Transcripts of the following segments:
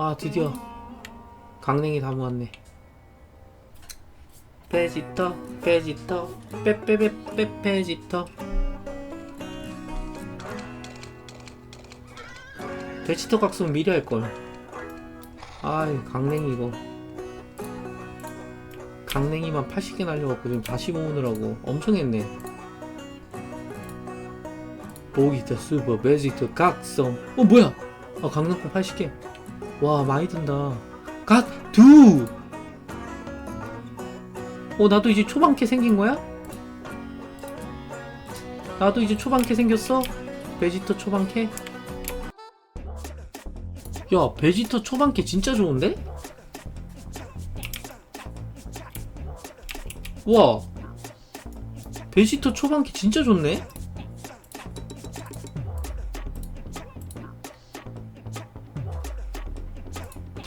아 드디어. 강냉이 다 모았네. 베지터 베지터 빼빼빼빼 베지터. 베지터 각성 미리 할걸. 아이 강냉이 이거. 강냉이만 80개 날려갖고 지금 다시 모으느라고 엄청 했네. 보기터 슈퍼 베지터 각성. 어 뭐야? 아 강냉콩 80개 와 많이 든다 갓두 어 나도 이제 초반캐 생긴 거야? 나도 이제 초반캐 생겼어? 베지터 초반캐? 야 베지터 초반캐 진짜 좋은데? 와 베지터 초반캐 진짜 좋네?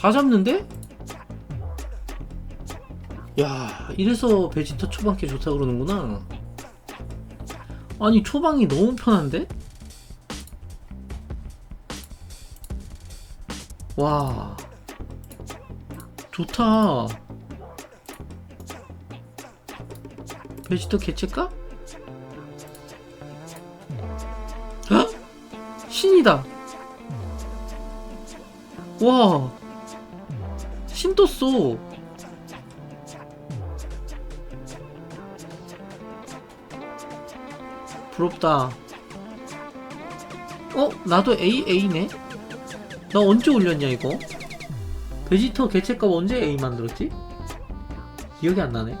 다 잡는데? 야 이래서 베지터 초반캐 좋다 그러는구나 아니 초반이 너무 편한데? 와 좋다 베지터 개체까? 헉! 신이다 와 신 떴어 부럽다 어? 나도 AA네? 나 언제 올렸냐 이거? 베지터 개체값 언제 A 만들었지? 기억이 안 나네